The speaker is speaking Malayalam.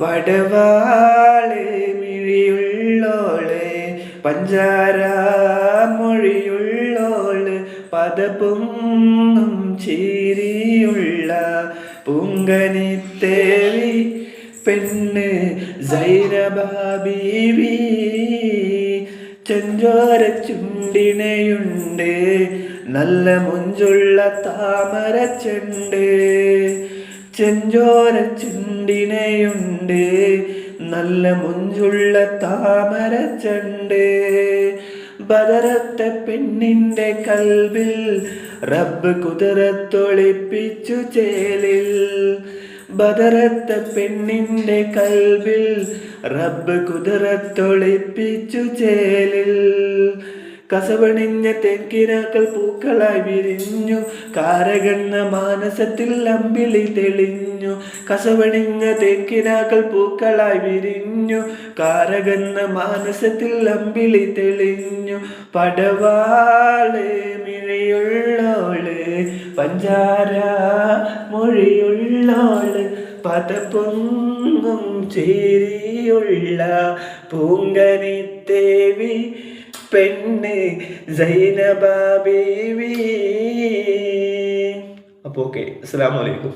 പടവാൾ മിഴിയുള്ളോൾ പഞ്ചാര മൊഴിയുള്ളോൾ പദപൊങ്ങും ചീരിയുള്ള പൂങ്കനിത്തേവി പെണ്ണ് സൈനബാബീവി ചെഞ്ചോര ചുണ്ടിണയുണ്ട് നല്ല മുഞ്ചുള്ള താമര ചെണ്ട് ചെഞ്ചോര ചുണ്ടിനെയുണ്ട്. നല്ല മുഞ്ചുള്ള താമര ചണ്ട്. ബദരത്തെ പെണ്ണിന്റെ കൽവിൽ റബ്ബ് കുതിരത്തൊളിപ്പിച്ചു ചേലിൽ. ബദരത്തെ പെണ്ണിന്റെ കൽവിൽ റബ്ബ് കുതിരത്തൊളിപ്പിച്ചു ചേലിൽ. കസവണിഞ്ഞ തേൻകിരാക്കൾ പൂക്കളായി വിരിഞ്ഞു. കാരകണ്ണ മാനസത്തിൽ അമ്പിളി തെളിഞ്ഞു. കസവണിഞ്ഞ തെക്കിനാക്കൾ പൂക്കളായി വിരിഞ്ഞു. കാരകണ്ണ മാനസത്തിൽ അമ്പിളി തെളിഞ്ഞു. പടവാളെ മിഴിയുള്ളോൾ പഞ്ചാര മൊഴിയുള്ളോൾ പദപൊങ്ങും ചേരിയുള്ള പൂങ്കനിത്തേവി പെണ്ണ് ബേബി അപ്പോൾ ഓക്കെ അസ്സാം വലൈക്കും.